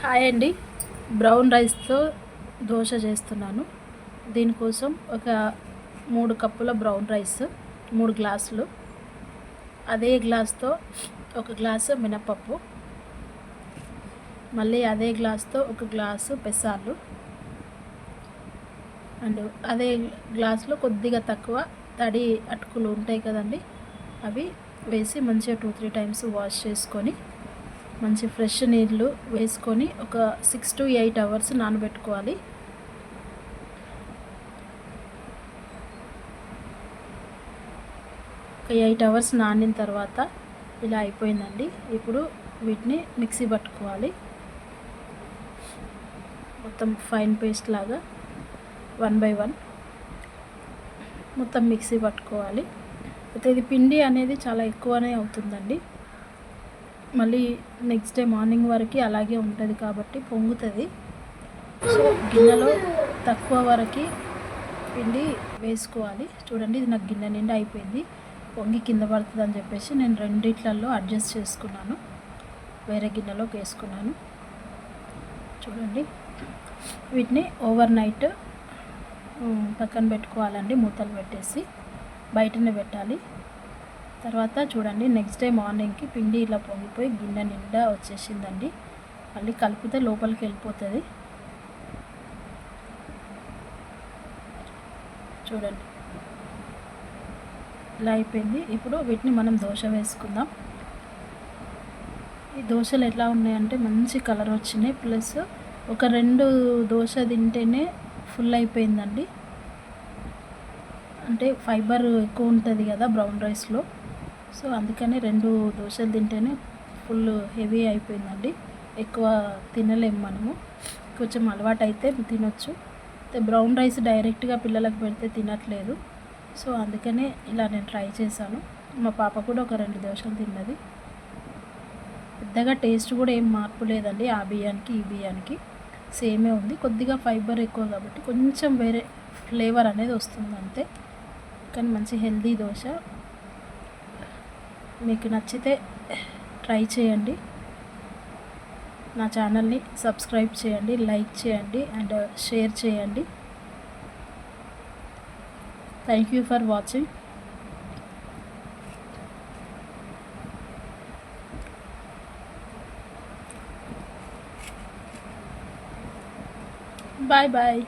Hi అండి. Brown రైస్తో దోశ చేస్తున్నాను. దీనికోసం ఒక మూడు కప్పుల బ్రౌన్ రైస్ మూడు గ్లాసులు. అదే గ్లాస్తో ఒక గ్లాసు మినపప్పు మళ్ళీ అదే గ్లాస్తో ఒక గ్లాసు పెసాలు అండ్ అదే గ్లాసులో కొద్దిగా తక్కువ తడి అటుకులు ఉంటాయి కదండి అవి వేసి మంచిగా టూ త్రీ టైమ్స్ వాష్ చేసుకొని మంచి ఫ్రెష్ నీళ్ళు వేసుకొని ఒక సిక్స్ టు ఎయిట్ అవర్స్ నానబెట్టుకోవాలి. ఒక ఎయిట్ అవర్స్ నానిన తర్వాత ఇలా అయిపోయిందండి. ఇప్పుడు వీటిని మిక్సీ పట్టుకోవాలి. మొత్తం ఫైన్ పేస్ట్ లాగా వన్ బై వన్ మొత్తం మిక్సీ పట్టుకోవాలి. అయితే ఇది పిండి అనేది చాలా ఎక్కువనే అవుతుందండి. మళ్ళీ నెక్స్ట్ డే మార్నింగ్ వరకు అలాగే ఉంటుంది కాబట్టి పొంగుతుంది. సో గిన్నెలో తక్కువ వరకు పిండి వేసుకోవాలి. చూడండి ఇది నాకు గిన్నె నిండా అయిపోయింది. పొంగి కింద పడుతుంది అని చెప్పేసి నేను రెండిట్లలో అడ్జస్ట్ చేసుకున్నాను. వేరే గిన్నెలోకి వేసుకున్నాను. చూడండి వీటిని ఓవర్ నైట్ పక్కన పెట్టుకోవాలండి మూతలు పెట్టేసి బయటనే పెట్టాలి. తర్వాత చూడండి నెక్స్ట్ డే మార్నింగ్కి పిండి ఇలా పొంగిపోయి గిన్నె నిండా వచ్చేసిందండి. మళ్ళీ కలిపితే లోపలికి వెళ్ళిపోతుంది. చూడండి. ఇలా అయిపోయింది. ఇప్పుడు వీటిని మనం దోశ వేసుకుందాం. ఈ దోశలు ఎట్లా ఉన్నాయంటే మంచి కలర్ వచ్చినాయి. ప్లస్ ఒక రెండు దోశ తింటేనే ఫుల్ అయిపోయిందండి. అంటే ఫైబర్ ఎక్కువ ఉంటుంది కదా బ్రౌన్ రైస్లో. సో అందుకని రెండు దోశలు తింటేనే ఫుల్ హెవీ అయిపోయిందండి. ఎక్కువ తినలేము మనము. కొంచెం అలవాటు అయితే తినొచ్చు. అయితే బ్రౌన్ రైస్ డైరెక్ట్గా పిల్లలకు పెడితే తినట్లేదు. సో అందుకనే ఇలా నేను ట్రై చేశాను. మా పాప కూడా ఒక రెండు దోశలు తిన్నది. పెద్దగా టేస్ట్ కూడా ఏం మార్పు లేదండి. ఆ బియ్యానికి ఈ బియ్యానికి సేమే ఉంది. కొద్దిగా ఫైబర్ ఎక్కువ కాబట్టి కొంచెం వేరే ఫ్లేవర్ అనేది వస్తుంది అంతే కానీ మంచి హెల్దీ దోశ. మీకు నచ్చితే ట్రై చేయండి. నా ఛానల్ని సబ్స్క్రైబ్ చేయండి లైక్ చేయండి అండ్ షేర్ చేయండి. Thank you for watching. Bye bye.